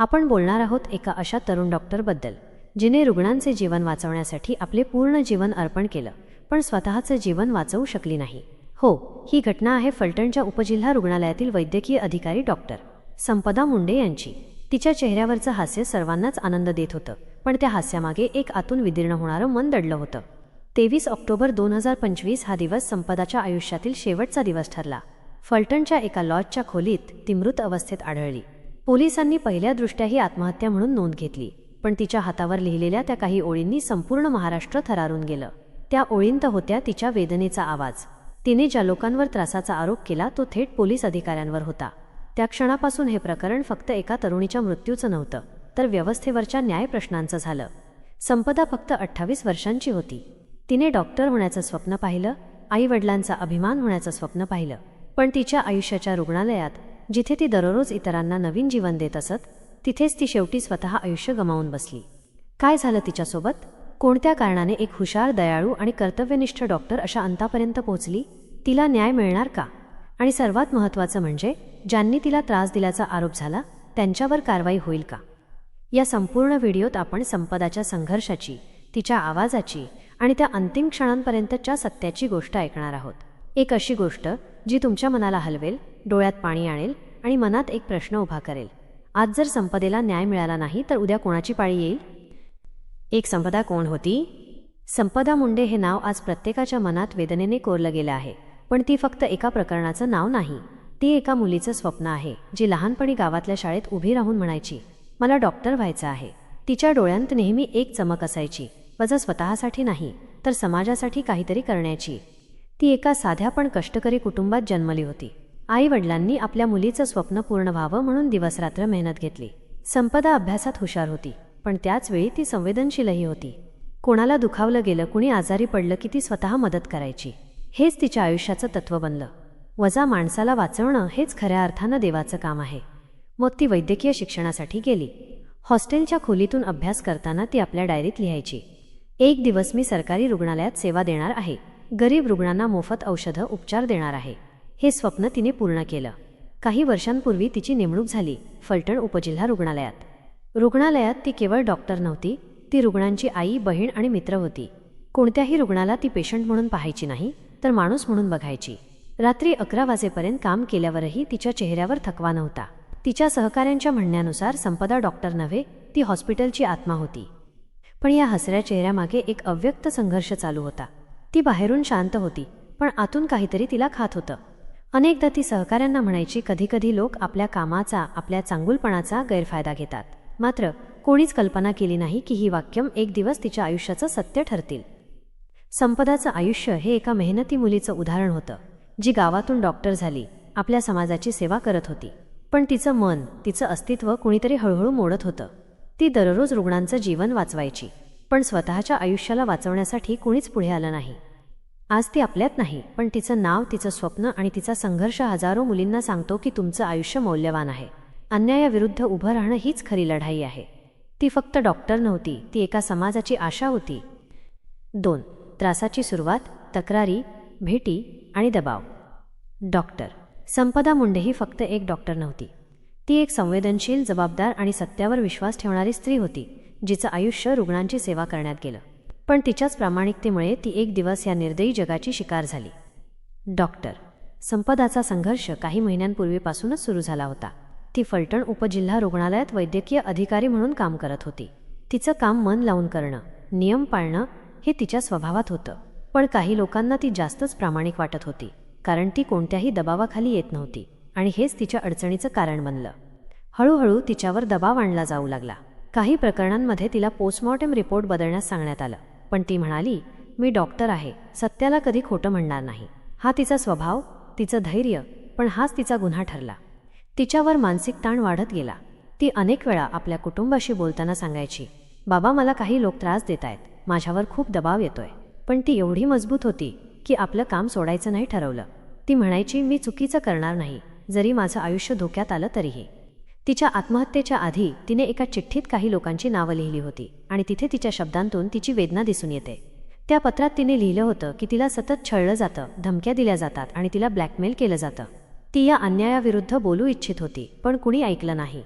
आपण बोलणार आहोत एका अशा तरुण डॉक्टरबद्दल जिने रुग्णांचे जीवन वाचवण्यासाठी आपले पूर्ण जीवन अर्पण केलं पण स्वतःचं जीवन वाचवू शकली नाही. हो ही घटना आहे फलटणच्या उपजिल्हा रुग्णालयातील वैद्यकीय अधिकारी डॉक्टर संपदा मुंडे यांची. तिच्या चेहऱ्यावरचं हास्य सर्वांनाच आनंद देत होतं पण त्या हास्यामागे एक आतून विदीर्ण होणारं मन दडलं होतं. तेवीस ऑक्टोबर दोन हजार पंचवीस हा दिवस संपदाच्या आयुष्यातील शेवटचा दिवस ठरला. फलटणच्या एका लॉजच्या खोलीत ती मृत अवस्थेत आढळली. पोलिसांनी पहिल्या दृष्ट्या ही आत्महत्या म्हणून नोंद घेतली पण तिच्या हातावर लिहिलेल्या त्या काही ओळींनी संपूर्ण महाराष्ट्र थरारून गेलं. त्या ओळींत होत्या तिच्या वेदनेचा आवाज. तिने ज्या लोकांवर त्रासाचा आरोप केला तो थेट पोलीस अधिकाऱ्यांवर होता. त्या क्षणापासून हे प्रकरण फक्त एका तरुणीच्या मृत्यूचं नव्हतं तर व्यवस्थेवरच्या न्याय प्रश्नांचं झालं. संपदा फक्त अठ्ठावीस वर्षांची होती. तिने डॉक्टर होण्याचं स्वप्न पाहिलं आई वडिलांचा अभिमान होण्याचं स्वप्न पाहिलं पण तिच्या आयुष्याच्या रुग्णालयात जिथे ती दररोज इतरांना नवीन जीवन देत असत तिथेच ती शेवटी स्वतः आयुष्य गमावून बसली. काय झालं तिच्यासोबत? कोणत्या कारणाने एक हुशार दयाळू आणि कर्तव्यनिष्ठ डॉक्टर अशा अंतापर्यंत पोहोचली? तिला न्याय मिळणार का? आणि सर्वात महत्त्वाचं म्हणजे ज्यांनी तिला त्रास दिल्याचा आरोप झाला त्यांच्यावर कारवाई होईल का? या संपूर्ण व्हिडिओत आपण संपदाच्या संघर्षाची तिच्या आवाजाची आणि त्या अंतिम क्षणांपर्यंतच्या सत्याची गोष्ट ऐकणार आहोत. एक अशी गोष्ट जी तुमच्या मनाला हलवेल डोळ्यात पाणी आणेल आणि मनात एक प्रश्न उभा करेल. आज जर संपदेला न्याय मिळाला नाही तर उद्या कोणाची पाळी येईल? एक संपदा कोण होती? संपदा मुंडे हे नाव आज प्रत्येकाच्या मनात वेदनेने कोरलं गेलं आहे पण ती फक्त एका प्रकरणाचं नाव नाही. ती एका मुलीचं स्वप्न आहे जी लहानपणी गावातल्या शाळेत उभी राहून म्हणायची मला डॉक्टर व्हायचं आहे. तिच्या डोळ्यांत नेहमी एक चमक असायची वजा स्वतःसाठी नाही तर समाजासाठी काहीतरी करण्याची. ती एका साध्या पण कष्टकरी कुटुंबात जन्मली होती. आईवडिलांनी आपल्या मुलीचं स्वप्न पूर्ण व्हावं म्हणून दिवसरात्र मेहनत घेतली. संपदा अभ्यासात हुशार होती पण त्याचवेळी ती संवेदनशीलही होती. कोणाला दुखावलं गेलं कुणी आजारी पडलं की ती स्वतः मदत करायची? हेच तिच्या आयुष्याचं तत्व बनलं. वजा माणसाला वाचवणं हेच खऱ्या अर्थानं देवाचं काम आहे. मग ती वैद्यकीय शिक्षणासाठी गेली. हॉस्टेलच्या खोलीतून अभ्यास करताना ती आपल्या डायरीत लिहायची. एक दिवस मी सरकारी रुग्णालयात सेवा देणार आहे. गरीब रुग्णांना मोफत औषधं उपचार देणार आहे. हे स्वप्न तिने पूर्ण केलं. काही वर्षांपूर्वी तिची नेमणूक झाली फलटण उपजिल्हा रुग्णालयात. रुग्णालयात ती केवळ डॉक्टर नव्हती ती रुग्णांची आई बहीण आणि मित्र होती. कोणत्याही रुग्णाला ती पेशंट म्हणून पाहायची नाही तर माणूस म्हणून बघायची. रात्री अकरा वाजेपर्यंत काम केल्यावरही तिच्या चेहऱ्यावर थकवा नव्हता. तिच्या सहकाऱ्यांच्या म्हणण्यानुसार संपदा डॉक्टर नव्हे ती हॉस्पिटलची आत्मा होती. पण या हसऱ्या चेहऱ्यामागे एक अव्यक्त संघर्ष चालू होता. ती बाहेरून शांत होती पण आतून काहीतरी तिला खात होतं. अनेकदा ती सहकाऱ्यांना म्हणायची कधीकधी लोक आपल्या कामाचा आपल्या चांगुलपणाचा गैरफायदा घेतात. मात्र कोणीच कल्पना केली नाही की ही वाक्यम एक दिवस तिच्या आयुष्याचं सत्य ठरतील. संपदाचं आयुष्य हे एका मेहनती मुलीचं उदाहरण होतं जी गावातून डॉक्टर झाली आपल्या समाजाची सेवा करत होती. पण तिचं मन तिचं अस्तित्व कुणीतरी हळूहळू मोडत होतं. ती दररोज रुग्णांचं जीवन वाचवायची पण स्वतःच्या आयुष्याला वाचवण्यासाठी कुणीच पुढे आलं नाही. आज ती आपल्यात नाही पण तिचं नाव तिचं स्वप्न आणि तिचा संघर्ष हजारो मुलींना सांगतो की तुमचं आयुष्य मौल्यवान आहे. अन्यायाविरुद्ध उभं राहणं हीच खरी लढाई आहे. ती फक्त डॉक्टर नव्हती ती एका समाजाची आशा होती. दोन त्रासाची सुरुवात तक्रारी भेटी आणि दबाव. डॉक्टर. संपदा मुंडे ही फक्त एक डॉक्टर नव्हती. ती एक संवेदनशील जबाबदार आणि सत्यावर विश्वास ठेवणारी स्त्री होती जिचं आयुष्य रुग्णांची सेवा करण्यात गेलं. पण तिच्याच प्रामाणिकतेमुळे ती एक दिवस या निर्दयी जगाची शिकार झाली. डॉक्टर. संपदाचा संघर्ष काही महिन्यांपूर्वीपासूनच सुरू झाला होता. ती फलटण उपजिल्हा रुग्णालयात वैद्यकीय अधिकारी म्हणून काम करत होती. तिचं काम मन लावून करणं नियम पाळणं हे तिच्या स्वभावात होतं. पण काही लोकांना ती जास्तच प्रामाणिक वाटत होती कारण ती कोणत्याही दबावाखाली येत नव्हती आणि हेच तिच्या अडचणीचं कारण बनलं. हळूहळू तिच्यावर दबाव आणला जाऊ लागला. काही प्रकरणांमध्ये तिला पोस्टमॉर्टम रिपोर्ट बदलण्यास सांगण्यात आलं. पण ती म्हणाली मी डॉक्टर आहे सत्याला कधी खोटं म्हणणार नाही. हा तिचा स्वभाव तिचं धैर्य पण हाच तिचा गुन्हा ठरला. तिच्यावर मानसिक ताण वाढत गेला. ती अनेक वेळा आपल्या कुटुंबाशी बोलताना सांगायची बाबा मला काही लोक त्रास देत आहेत. माझ्यावर खूप दबाव येतोय. पण ती एवढी मजबूत होती की आपलं काम सोडायचं नाही ठरवलं. ती म्हणायची मी चुकीचं करणार नाही. जरी माझं आयुष्य धोक्यात आलं तरीही. तिच्या आत्महत्येच्या आधी तिने एका चिठ्ठीत काही लोकांची नावं लिहिली होती आणि तिथे तिच्या शब्दांतून तिची वेदना दिसून येते. त्या पत्रात तिने लिहिलं होतं की तिला सतत छळलं जातं धमक्या दिल्या जातात आणि तिला ब्लॅकमेल केलं जातं. ती या अन्यायाविरुद्ध बोलू इच्छित होती पण कुणी ऐकलं नाही.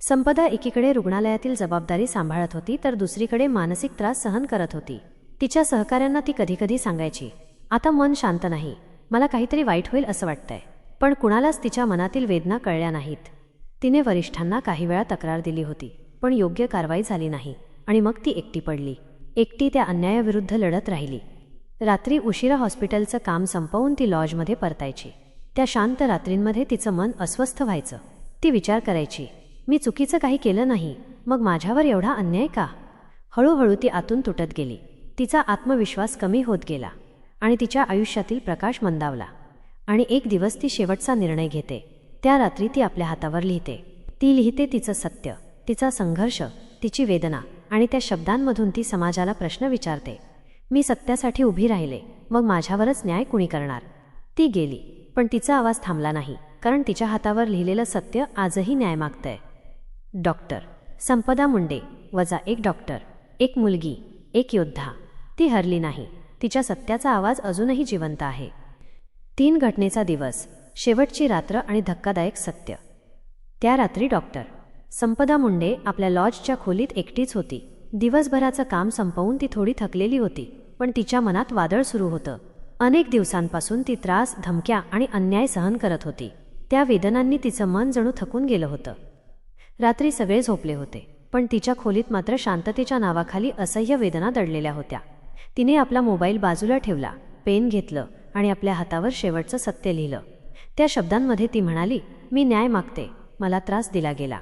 संपदा एकीकडे रुग्णालयातील जबाबदारी सांभाळत होती तर दुसरीकडे मानसिक त्रास सहन करत होती. तिच्या सहकाऱ्यांना ती कधीकधी सांगायची आता मन शांत नाही मला काहीतरी वाईट होईल असं वाटतंय पण कुणालाच तिच्या मनातील वेदना कळल्या नाहीत. तिने वरिष्ठांना काही वेळा तक्रार दिली होती पण योग्य कारवाई झाली नाही आणि मग ती एकटी पडली. एकटी त्या अन्यायाविरुद्ध लढत राहिली. रात्री उशिरा हॉस्पिटलचं काम संपवून ती लॉजमध्ये परतायची. त्या शांत रात्रींमध्ये तिचं मन अस्वस्थ व्हायचं. ती विचार करायची मी चुकीचं काही केलं नाही मग माझ्यावर एवढा अन्याय का? हळूहळू ती आतून तुटत गेली. तिचा आत्मविश्वास कमी होत गेला आणि तिच्या आयुष्यातील प्रकाश मंदावला आणि एक दिवस ती शेवटचा निर्णय घेते. त्या रात्री ती आपल्या हातावर लिहिते. ती लिहिते तिचं सत्य तिचा संघर्ष तिची वेदना आणि त्या शब्दांमधून ती समाजाला प्रश्न विचारते. मी सत्यासाठी उभी राहिले मग माझ्यावरच न्याय कुणी करणार? ती गेली पण तिचा आवाज थांबला नाही कारण तिच्या हातावर लिहिलेलं सत्य आजही न्याय मागतंय. डॉक्टर संपदा मुंडे वजा एक डॉक्टर एक मुलगी एक योद्धा. ती हरली नाही तिच्या सत्याचा आवाज अजूनही जिवंत आहे. तीन घटनेचा दिवस. शेवटची रात्र आणि धक्कादायक सत्य. त्या रात्री डॉक्टर. संपदा मुंडे आपल्या लॉजच्या खोलीत एकटीच होती. दिवसभराचं काम संपवून ती थोडी थकलेली होती पण तिच्या मनात वादळ सुरू होतं. अनेक दिवसांपासून ती त्रास धमक्या आणि अन्याय सहन करत होती. त्या वेदनांनी तिचं मन जणू थकून गेलं होतं. रात्री सगळे झोपले होते पण तिच्या खोलीत मात्र शांततेच्या नावाखाली असह्य वेदना दडलेल्या होत्या. तिने आपला मोबाईल बाजूला ठेवला पेन घेतलं आणि आपल्या हातावर शेवटचं सत्य लिहिलं. त्या शब्दांमध्ये ती म्हणाली मी न्याय मागते. मला त्रास दिला गेला.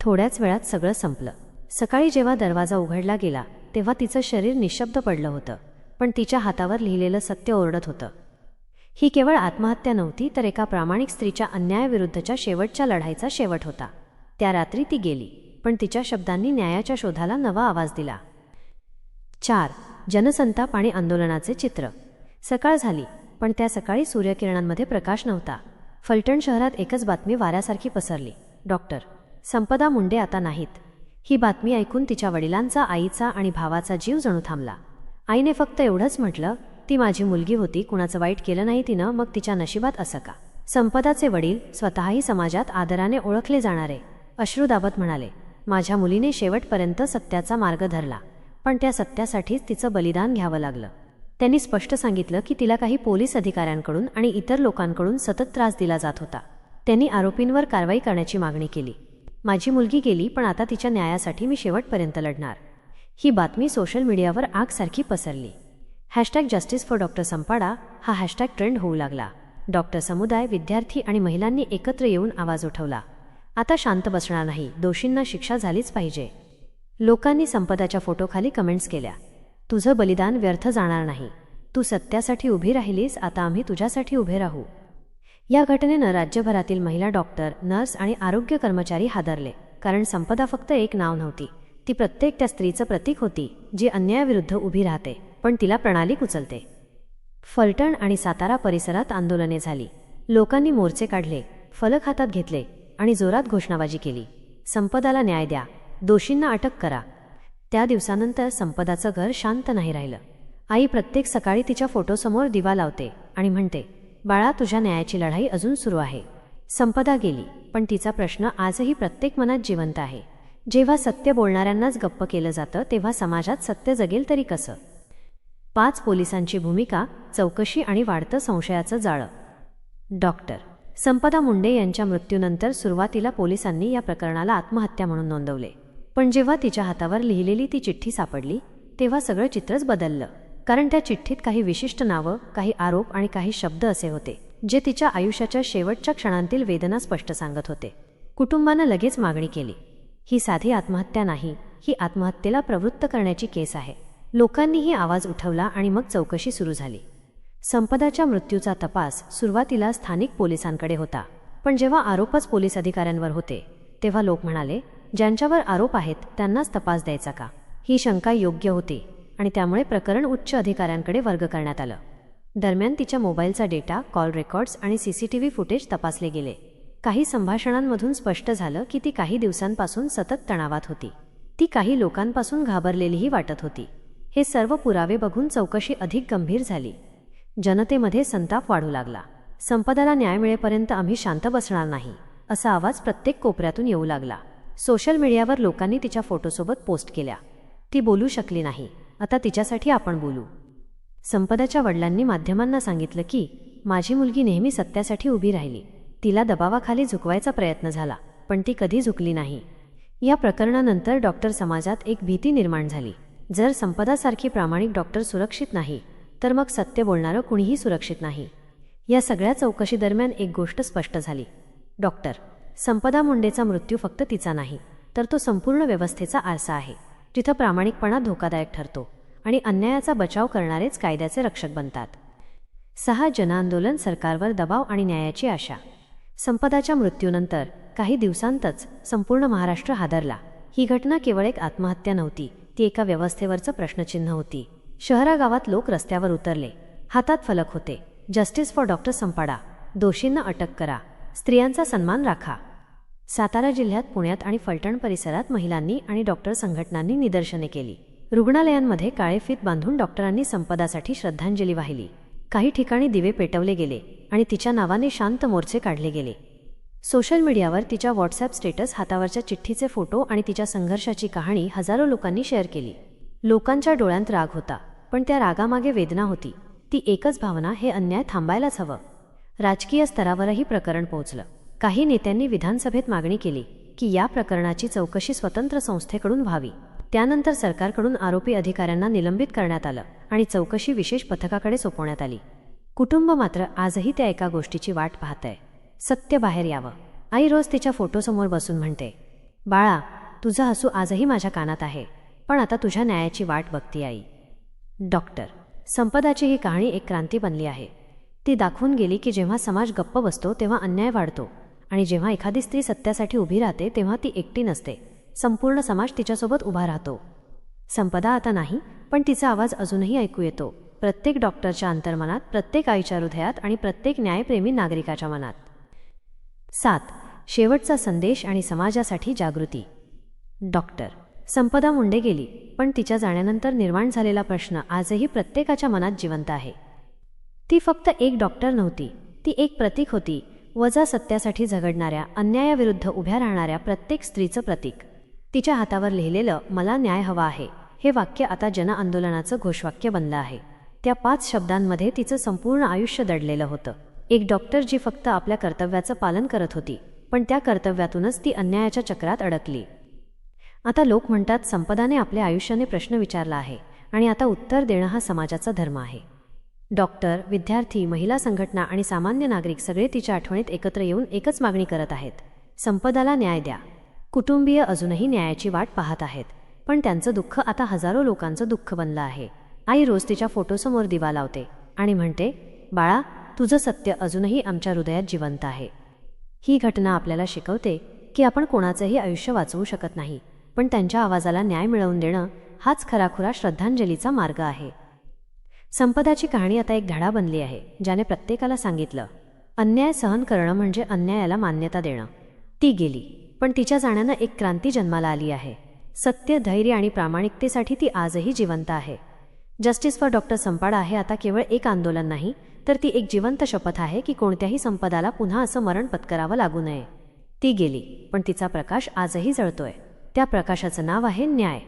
थोड्याच वेळात सगळं संपलं. सकाळी जेव्हा दरवाजा उघडला गेला तेव्हा तिचं शरीर निशब्द पडलं होतं पण तिच्या हातावर लिहिलेलं सत्य ओरडत होतं. ही केवळ आत्महत्या नव्हती तर एका प्रामाणिक स्त्रीच्या अन्यायाविरुद्धच्या शेवटच्या लढाईचा शेवट होता. त्या रात्री ती गेली पण तिच्या शब्दांनी न्यायाच्या शोधाला नवा आवाज दिला. चार. जनसंताप आणि आंदोलनाचे चित्र. सकाळ झाली पण त्या सकाळी सूर्यकिरणांमध्ये प्रकाश नव्हता. फलटण शहरात एकच बातमी वाऱ्यासारखी पसरली. डॉक्टर संपदा मुंडे आता नाहीत. ही बातमी ऐकून तिच्या वडिलांचा आईचा आणि भावाचा जीव जणू थांबला. आईने फक्त एवढंच म्हटलं ती माझी मुलगी होती कुणाचं वाईट केलं नाही तिनं मग तिच्या नशिबात असं का? संपदाचे वडील स्वतःही समाजात आदराने ओळखले जाणारे. अश्रुदाबत म्हणाले माझ्या मुलीने शेवटपर्यंत सत्याचा मार्ग धरला पण त्या सत्यासाठीच तिचं बलिदान घ्यावं लागलं. त्यांनी स्पष्ट सांगितलं की तिला काही पोलीस अधिकाऱ्यांकडून आणि इतर लोकांकडून सतत त्रास दिला जात होता. त्यांनी आरोपींवर कारवाई करण्याची मागणी केली. माझी मुलगी गेली पण आता तिच्या न्यायासाठी मी शेवटपर्यंत लढणार. ही बातमी सोशल मीडियावर आगसारखी पसरली. Hashtag justice for doctor Sampada हा हॅशटॅग ट्रेंड होऊ लागला. डॉक्टर समुदाय विद्यार्थी आणि महिलांनी एकत्र येऊन आवाज उठवला. आता शांत बसणार नाही दोषींना शिक्षा झालीच पाहिजे. लोकांनी संपदाच्या फोटोखाली कमेंट्स केल्या. तुझं बलिदान व्यर्थ जाणार नाही. तू सत्यासाठी उभी राहिलीस आता आम्ही तुझ्यासाठी उभे राहू. या घटनेनं राज्यभरातील महिला डॉक्टर नर्स आणि आरोग्य कर्मचारी हादरले. कारण संपदा फक्त एक नाव नव्हती. ती प्रत्येक त्या स्त्रीचं प्रतीक होती जी अन्यायाविरुद्ध उभी राहते पण तिला प्रणाली उचलते. फलटण आणि सातारा परिसरात आंदोलने झाली. लोकांनी मोर्चे काढले फलक हातात घेतले आणि जोरात घोषणाबाजी केली. संपदाला न्याय द्या. दोषींना अटक करा. त्या दिवसानंतर संपदाचं घर शांत नाही राहिलं. आई प्रत्येक सकाळी तिच्या फोटोसमोर दिवा लावते आणि म्हणते बाळा तुझ्या न्यायाची लढाई अजून सुरू आहे. संपदा गेली पण तिचा प्रश्न आजही प्रत्येक मनात जिवंत आहे. जेव्हा सत्य बोलणाऱ्यांनाच गप्प केलं जातं तेव्हा समाजात सत्य जगेल तरी कसं? पाच पोलिसांची भूमिका चौकशी आणि वाढतं संशयाचं जाळं. डॉक्टर संपदा मुंडे यांच्या मृत्यूनंतर सुरुवातीला पोलिसांनी या प्रकरणाला आत्महत्या म्हणून नोंदवले. पण जेव्हा तिच्या हातावर लिहिलेली ती चिठ्ठी सापडली तेव्हा सगळं चित्रच बदललं. कारण त्या चिठ्ठीत काही विशिष्ट नावं काही आरोप आणि काही शब्द असे होते जे तिच्या आयुष्याच्या शेवटच्या क्षणांतील वेदना स्पष्ट सांगत होते. कुटुंबानं लगेच मागणी केली. ही साधी आत्महत्या नाही ही आत्महत्येला प्रवृत्त करण्याची केस आहे. लोकांनीही आवाज उठवला आणि मग चौकशी सुरू झाली. संपदाच्या मृत्यूचा तपास सुरुवातीला स्थानिक पोलिसांकडे होता. पण जेव्हा आरोपच पोलीस अधिकाऱ्यांवर होते तेव्हा लोक म्हणाले ज्यांच्यावर आरोप आहेत त्यांनाच तपास द्यायचा का? ही शंका योग्य होती आणि त्यामुळे प्रकरण उच्च अधिकाऱ्यांकडे वर्ग करण्यात आलं. दरम्यान तिच्या मोबाईलचा डेटा कॉल रेकॉर्ड्स आणि C C T V footage तपासले गेले. काही संभाषणांमधून स्पष्ट झालं की ती काही दिवसांपासून सतत तणावात होती. ती काही लोकांपासून घाबरलेलीही वाटत होती. हे सर्व पुरावे बघून चौकशी अधिक गंभीर झाली. जनतेमध्ये संताप वाढू लागला. संपदाला न्याय मिळेपर्यंत आम्ही शांत बसणार नाही असा आवाज प्रत्येक कोपऱ्यातून येऊ लागला. सोशल मीडियावर लोकांनी तिच्या फोटोसोबत पोस्ट केल्या. ती बोलू शकली नाही. आता तिच्यासाठी आपण बोलू. संपदाच्या वडिलांनी माध्यमांना सांगितलं की माझी मुलगी नेहमी सत्यासाठी उभी राहिली. तिला दबावाखाली झुकवायचा प्रयत्न झाला पण ती कधी झुकली नाही. या प्रकरणानंतर डॉक्टर समाजात एक भीती निर्माण झाली. जर संपदासारखी प्रामाणिक डॉक्टर सुरक्षित नाही तर मग सत्य बोलणारं कुणीही सुरक्षित नाही. या सगळ्या चौकशीदरम्यान एक गोष्ट स्पष्ट झाली. डॉक्टर संपदा मुंडेचा मृत्यू फक्त तिचा नाही तर तो संपूर्ण व्यवस्थेचा आरसा आहे जिथं प्रामाणिकपणा धोकादायक ठरतो आणि अन्यायाचा बचाव करणारेच कायद्याचे रक्षक बनतात. सहा जनआंदोलन सरकारवर दबाव आणि न्यायाची आशा. संपदाच्या मृत्यूनंतर काही दिवसांतच संपूर्ण महाराष्ट्र हादरला. ही घटना केवळ एक आत्महत्या नव्हती ती एका व्यवस्थेवरचं प्रश्नचिन्ह होती. शहरागावात लोक रस्त्यावर उतरले. हातात फलक होते. Justice for doctor Sampada. दोषींना अटक करा. स्त्रियांचा सन्मान राखा. सातारा जिल्ह्यात पुण्यात आणि फलटण परिसरात महिलांनी आणि डॉक्टर संघटनांनी निदर्शने केली. रुग्णालयांमध्ये काळे फीत बांधून डॉक्टरांनी संपदासाठी श्रद्धांजली वाहिली. काही ठिकाणी दिवे पेटवले गेले आणि तिच्या नावाने शांत मोर्चे काढले गेले. सोशल मीडियावर तिच्या व्हॉट्सॲप स्टेटस हातावरच्या चिठ्ठीचे फोटो आणि तिच्या संघर्षाची कहाणी हजारो लोकांनी शेअर केली. लोकांच्या डोळ्यांत राग होता पण त्या रागामागे वेदना होती. ती एकच भावना हे अन्याय थांबायलाच हवं. राजकीय स्तरावरही प्रकरण पोहोचलं. काही नेत्यांनी विधानसभेत मागणी केली की या प्रकरणाची चौकशी स्वतंत्र संस्थेकडून व्हावी. त्यानंतर सरकारकडून आरोपी अधिकाऱ्यांना निलंबित करण्यात आलं आणि चौकशी विशेष पथकाकडे सोपवण्यात आली. कुटुंब मात्र आजही त्या एका गोष्टीची वाट पाहतंय. सत्य बाहेर यावं. आई रोज तिच्या फोटोसमोर बसून म्हणते बाळा तुझं हसू आजही माझ्या कानात आहे पण आता तुझ्या न्यायाची वाट बघती आई. डॉक्टर संपदाची ही कहाणी एक क्रांती बनली आहे. ती दाखवून गेली की जेव्हा समाज गप्प बसतो तेव्हा अन्याय वाढतो. आणि जेव्हा एखादी स्त्री सत्यासाठी उभी राहते तेव्हा ती एकटी नसते. संपूर्ण समाज तिच्यासोबत उभा राहतो. संपदा आता नाही पण तिचा आवाज अजूनही ऐकू येतो. प्रत्येक डॉक्टरच्या अंतर्मनात प्रत्येक आईच्या हृदयात आणि प्रत्येक न्यायप्रेमी नागरिकाच्या मनात. सात. शेवटचा संदेश आणि समाजासाठी जागृती. डॉक्टर. संपदा मुंडे गेली पण तिच्या जाण्यानंतर निर्माण झालेला प्रश्न आजही प्रत्येकाच्या मनात जिवंत आहे. ती फक्त एक डॉक्टर नव्हती ती एक प्रतीक होती वजा सत्यासाठी झगडणाऱ्या अन्यायाविरुद्ध उभ्या राहणाऱ्या प्रत्येक स्त्रीचं प्रतीक. तिच्या हातावर लिहिलेलं मला न्याय हवा आहे हे वाक्य आता जनआंदोलनाचं घोषवाक्य बनलं आहे. त्या पाच शब्दांमध्ये तिचं संपूर्ण आयुष्य दडलेलं होतं. एक डॉक्टर जी फक्त आपल्या कर्तव्याचं पालन करत होती पण त्या कर्तव्यातूनच ती अन्यायाच्या चक्रात अडकली. आता लोक म्हणतात संपदाने आपल्या आयुष्याने प्रश्न विचारला आहे आणि आता उत्तर देणं हा समाजाचा धर्म आहे. डॉक्टर विद्यार्थी महिला संघटना आणि सामान्य नागरिक सगळे तिच्या आठवणीत एकत्र येऊन एकच मागणी करत आहेत. संपदाला न्याय द्या. कुटुंबीय अजूनही न्यायाची वाट पाहत आहेत. पण त्यांचं दुःख आता हजारो लोकांचं दुःख बनलं आहे. आई रोज तिच्या फोटोसमोर दिवा लावते आणि म्हणते बाळा तुझं सत्य अजूनही आमच्या हृदयात जिवंत आहे. ही घटना आपल्याला शिकवते की आपण कोणाचंही आयुष्य वाचवू शकत नाही. पण त्यांच्या आवाजाला न्याय मिळवून देणं हाच खराखुरा श्रद्धांजलीचा मार्ग आहे. संपदाची कहाणी आता एक धडा बनली आहे ज्याने प्रत्येकाला सांगितलं अन्याय सहन करणं म्हणजे अन्यायाला मान्यता देणं. ती गेली पण तिच्या जाण्यानं एक क्रांती जन्माला आली आहे. सत्य धैर्य आणि प्रामाणिकतेसाठी ती आजही जिवंत आहे. जस्टिस फॉर डॉक्टर संपाडा हे आता केवळ एक आंदोलन नाही तर ती एक जिवंत शपथ आहे की कोणत्याही संपदाला पुन्हा असं मरण पत्करावं लागू नये. ती गेली पण तिचा प्रकाश आजही जळतोय. त्या प्रकाशाचं नाव आहे न्याय.